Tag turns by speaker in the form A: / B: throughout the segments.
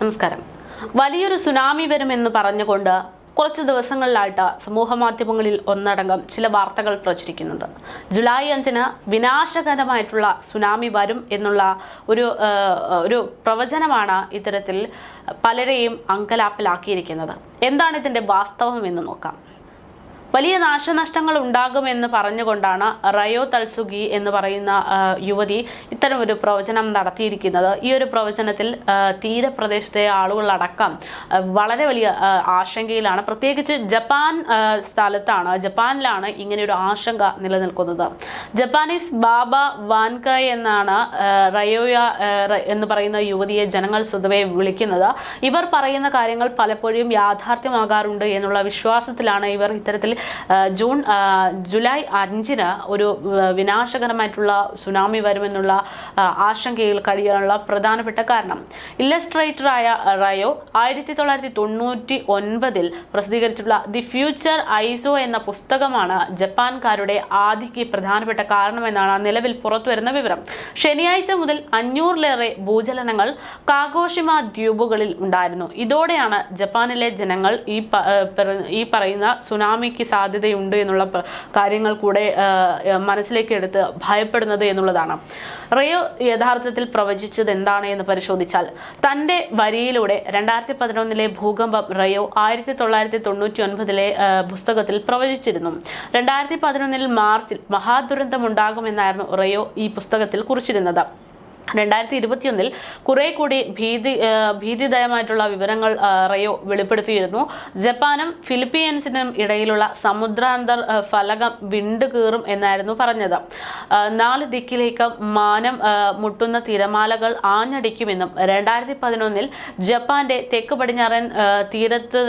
A: നമസ്കാരം. വലിയൊരു സുനാമി വരുമെന്ന് പറഞ്ഞുകൊണ്ട് കുറച്ച് ദിവസങ്ങളിലായിട്ട് സമൂഹ മാധ്യമങ്ങളിൽ ഒന്നടങ്കം ചില വാർത്തകൾ പ്രചരിക്കുന്നുണ്ട്. ജൂലൈ അഞ്ചിന് വിനാശകരമായിട്ടുള്ള സുനാമി വരും എന്നുള്ള ഒരു ഒരു പ്രവചനമാണ് ഇത്തരത്തിൽ പലരെയും അങ്കലാപ്പിലാക്കിയിരിക്കുന്നത്. എന്താണ് ഇതിന്റെ വാസ്തവം എന്ന് നോക്കാം. വലിയ നാശനഷ്ടങ്ങൾ ഉണ്ടാകുമെന്ന് പറഞ്ഞുകൊണ്ടാണ് റയോ തൽസുഗി എന്ന് പറയുന്ന യുവതി ഇത്തരം ഒരു പ്രവചനം നടത്തിയിരിക്കുന്നത്. ഈ ഒരു പ്രവചനത്തിൽ തീരപ്രദേശത്തെ ആളുകളടക്കം വളരെ വലിയ ആശങ്കയിലാണ്. പ്രത്യേകിച്ച് ജപ്പാൻ സ്ഥലത്താണ് ജപ്പാനിലാണ് ഇങ്ങനെയൊരു ആശങ്ക നിലനിൽക്കുന്നത്. ജപ്പാനീസ് ബാബ വാൻകായ് എന്നാണ് റയോയ എന്ന് പറയുന്ന യുവതിയെ ജനങ്ങൾ സ്വതവേ വിളിക്കുന്നത്. ഇവർ പറയുന്ന കാര്യങ്ങൾ പലപ്പോഴും യാഥാർത്ഥ്യമാകാറുണ്ട് എന്നുള്ള വിശ്വാസത്തിലാണ് ഇവർ ഇത്തരത്തിൽ ജൂൺ ജൂലൈ അഞ്ചിന് ഒരു വിനാശകരമായിട്ടുള്ള സുനാമി വരുമെന്നുള്ള ആശങ്കയിൽ കഴിയാനുള്ള പ്രധാനപ്പെട്ട കാരണം. ഇല്ലസ്ട്രേറ്ററായ റയോ ആയിരത്തി തൊള്ളായിരത്തി തൊണ്ണൂറ്റി ഒൻപതിൽ പ്രസിദ്ധീകരിച്ചിട്ടുള്ള ദി ഫ്യൂച്ചർ ഐസോ എന്ന പുസ്തകമാണ് ജപ്പാൻകാരുടെ ആദിക്ക് പ്രധാനപ്പെട്ട കാരണമെന്നാണ് നിലവിൽ പുറത്തുവരുന്ന വിവരം. ശനിയാഴ്ച മുതൽ അഞ്ഞൂറിലേറെ ഭൂചലനങ്ങൾ കാഗോഷിമ ദ്വീപുകളിൽ ഉണ്ടായിരുന്നു. ഇതോടെയാണ് ജപ്പാനിലെ ജനങ്ങൾ ഈ ഈ പറയുന്ന സുനാമിക്ക് സാധ്യതയുണ്ട് എന്നുള്ള കാര്യങ്ങൾ കൂടെ മനസ്സിലേക്ക് എടുത്ത് ഭയപ്പെടുന്നത് എന്നുള്ളതാണ്. റയോ യഥാർത്ഥത്തിൽ പ്രവചിച്ചത് എന്താണ് എന്ന് പരിശോധിച്ചാൽ തന്റെ വരിയിലൂടെ രണ്ടായിരത്തി പതിനൊന്നിലെ ഭൂകമ്പം റയോ ആയിരത്തി തൊള്ളായിരത്തി തൊണ്ണൂറ്റി ഒൻപതിലെ പുസ്തകത്തിൽ പ്രവചിച്ചിരുന്നു. രണ്ടായിരത്തി പതിനൊന്നിൽ മാർച്ചിൽ മഹാദുരന്തം ഉണ്ടാകുമെന്നായിരുന്നു റയോ ഈ പുസ്തകത്തിൽ കുറിച്ചിരുന്നത്. രണ്ടായിരത്തി ഇരുപത്തിയൊന്നിൽ കുറെ കൂടി ഭീതി ഭീതിദയമായിട്ടുള്ള വിവരങ്ങൾ റയോ വെളിപ്പെടുത്തിയിരുന്നു. ജപ്പാനും ഫിലിപ്പീൻസിനും ഇടയിലുള്ള സമുദ്രാന്തർ ഫലകം വിണ്ടുകീറും എന്നായിരുന്നു പറഞ്ഞത്. നാല് ദിക്കിലേക്ക് മാനം മുട്ടുന്ന തിരമാലകൾ ആഞ്ഞടിക്കുമെന്നും രണ്ടായിരത്തി പതിനൊന്നിൽ ജപ്പാന്റെ തെക്ക് പടിഞ്ഞാറൻ തീരത്ത്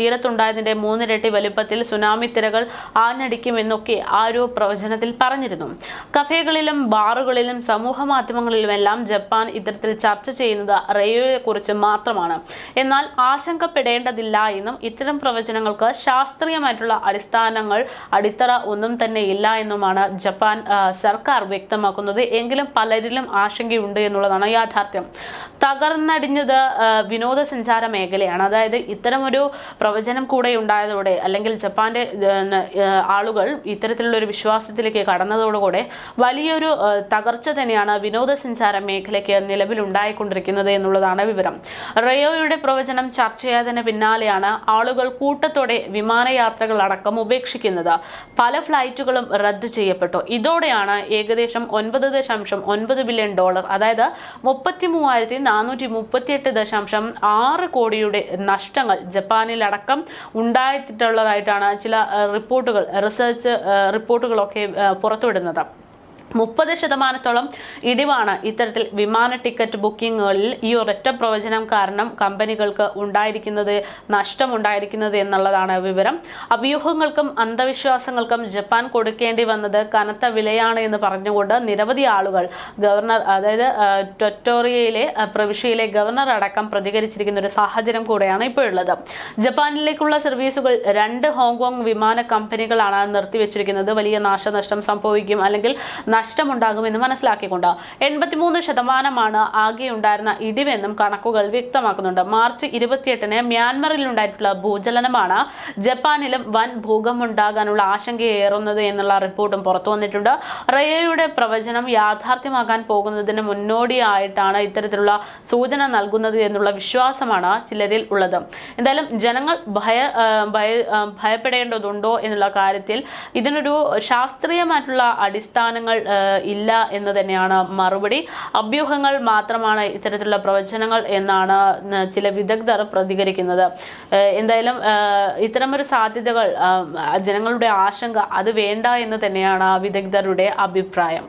A: തീരത്തുണ്ടായതിന്റെ മൂന്നിരട്ടി വലുപ്പത്തിൽ സുനാമി തിരകൾ ആഞ്ഞടിക്കുമെന്നൊക്കെ ആ ഒരു പ്രവചനത്തിൽ പറഞ്ഞിരുന്നു. കഫേകളിലും ബാറുകളിലും സമൂഹ മാധ്യമങ്ങളിലുമെല്ലാം ജപ്പാൻ ഇത്തരത്തിൽ ചർച്ച ചെയ്യുന്നത് റയോയെ കുറിച്ച് മാത്രമാണ്. എന്നാൽ ആശങ്കപ്പെടേണ്ടതില്ല എന്നും ഇത്തരം പ്രവചനങ്ങൾക്ക് ശാസ്ത്രീയമായിട്ടുള്ള അടിസ്ഥാനങ്ങൾ അടിത്തറ ഒന്നും തന്നെ ഇല്ല എന്നുമാണ് ജപ്പാൻ സർക്കാർ വ്യക്തമാക്കുന്നത്. എങ്കിലും പലരിലും ആശങ്കയുണ്ട് എന്നുള്ളതാണ് യാഥാർത്ഥ്യം. തകർന്നടിഞ്ഞത് വിനോദസഞ്ചാര മേഖലയാണ്. അതായത് ഇത്തരമൊരു പ്രവചനം കൂടെ ഉണ്ടായതോടെ അല്ലെങ്കിൽ ജപ്പാന്റെ ആളുകൾ ഇത്തരത്തിലുള്ള ഒരു വിശ്വാസത്തിലേക്ക് കടന്നതോടുകൂടെ വലിയൊരു തകർച്ച തന്നെയാണ് വിനോദസഞ്ചാര മേഖലയ്ക്ക് നിലവിലുണ്ടായിക്കൊണ്ടിരിക്കുന്നത് എന്നുള്ളതാണ് വിവരം. റയോയുടെ പ്രവചനം ചർച്ച ചെയ്തതിന് പിന്നാലെയാണ് ആളുകൾ കൂട്ടത്തോടെ വിമാനയാത്രകൾ അടക്കം ഉപേക്ഷിക്കുന്നത്. പല ഫ്ലൈറ്റുകളും റദ്ദ് ചെയ്യപ്പെട്ടു. ഇതോടെയാണ് ഏകദേശം ഒൻപത് ദശാംശം ഒൻപത് ബില്യൺ ഡോളർ അതായത് മുപ്പത്തി മൂവായിരത്തി നാനൂറ്റി മുപ്പത്തിയെട്ട് ദശാംശം ആറ് കോടിയുടെ നഷ്ടങ്ങൾ ജപ്പാനിലടക്കം ഉണ്ടായിട്ടുള്ളതായിട്ടാണ് ചില റിപ്പോർട്ടുകൾ റിസർച്ച് റിപ്പോർട്ടുകളൊക്കെ പുറത്തുവിടുന്നത്. മുപ്പത് ശതമാനത്തോളം ഇടിവാണ് ഇത്തരത്തിൽ വിമാന ടിക്കറ്റ് ബുക്കിങ്ങുകളിൽ ഈ ഒരൊറ്റ പ്രവചനം കാരണം കമ്പനികൾക്ക് ഉണ്ടായിരിക്കുന്നത് നഷ്ടമുണ്ടായിരിക്കുന്നത് എന്നുള്ളതാണ് വിവരം. അഭ്യൂഹങ്ങൾക്കും അന്ധവിശ്വാസങ്ങൾക്കും ജപ്പാൻ കൊടുക്കേണ്ടി വന്നത് കനത്ത വിലയാണ് എന്ന് പറഞ്ഞുകൊണ്ട് നിരവധി ആളുകൾ ഗവർണർ അതായത് ടൊറ്റോറിയയിലെ പ്രവിശ്യയിലെ ഗവർണർ അടക്കം പ്രതികരിച്ചിരിക്കുന്ന ഒരു സാഹചര്യം കൂടെയാണ് ഇപ്പോൾ ഉള്ളത്. ജപ്പാനിലേക്കുള്ള സർവീസുകൾ രണ്ട് ഹോങ്കോങ് വിമാന കമ്പനികളാണ് നിർത്തിവെച്ചിരിക്കുന്നത്. വലിയ നാശനഷ്ടം സംഭവിക്കും അല്ലെങ്കിൽ നഷ്ടമുണ്ടാകുമെന്ന് മനസ്സിലാക്കിക്കൊണ്ട് എൺപത്തിമൂന്ന് ശതമാനമാണ് ആകെ ഉണ്ടായിരുന്ന ഇടിവെന്നും കണക്കുകൾ വ്യക്തമാക്കുന്നുണ്ട്. മാർച്ച് ഇരുപത്തിയെട്ടിന് മ്യാൻമറിൽ ഉണ്ടായിട്ടുള്ള ഭൂചലനമാണ് ജപ്പാനിലും വൻ ഭൂകമ്പമുണ്ടാകാനുള്ള ആശങ്കയേറുന്നത് എന്നുള്ള റിപ്പോർട്ടും പുറത്തു വന്നിട്ടുണ്ട്. റയോയുടെ പ്രവചനം യാഥാർത്ഥ്യമാകാൻ പോകുന്നതിന് മുന്നോടിയായിട്ടാണ് ഇത്തരത്തിലുള്ള സൂചന നൽകുന്നത് എന്നുള്ള വിശ്വാസമാണ് ചിലരിൽ ഉള്ളത്. എന്തായാലും ജനങ്ങൾ ഭയ ഭയ ഭയപ്പെടേണ്ടതുണ്ടോ എന്നുള്ള കാര്യത്തിൽ ഇതിനൊരു ശാസ്ത്രീയമായിട്ടുള്ള അടിസ്ഥാനങ്ങൾ ഇല്ല എന്ന് തന്നെയാണ് മറുപടി. അഭ്യൂഹങ്ങൾ മാത്രമാണ് ഇത്തരത്തിലുള്ള പ്രവചനങ്ങൾ എന്നാണ് ചില വിദഗ്ധർ പ്രതികരിക്കുന്നത്. എന്തായാലും ഇത്തരമൊരു സാധ്യതകൾ ജനങ്ങളുടെ ആശങ്ക അത് വേണ്ട എന്ന് തന്നെയാണ് വിദഗ്ധരുടെ അഭിപ്രായം.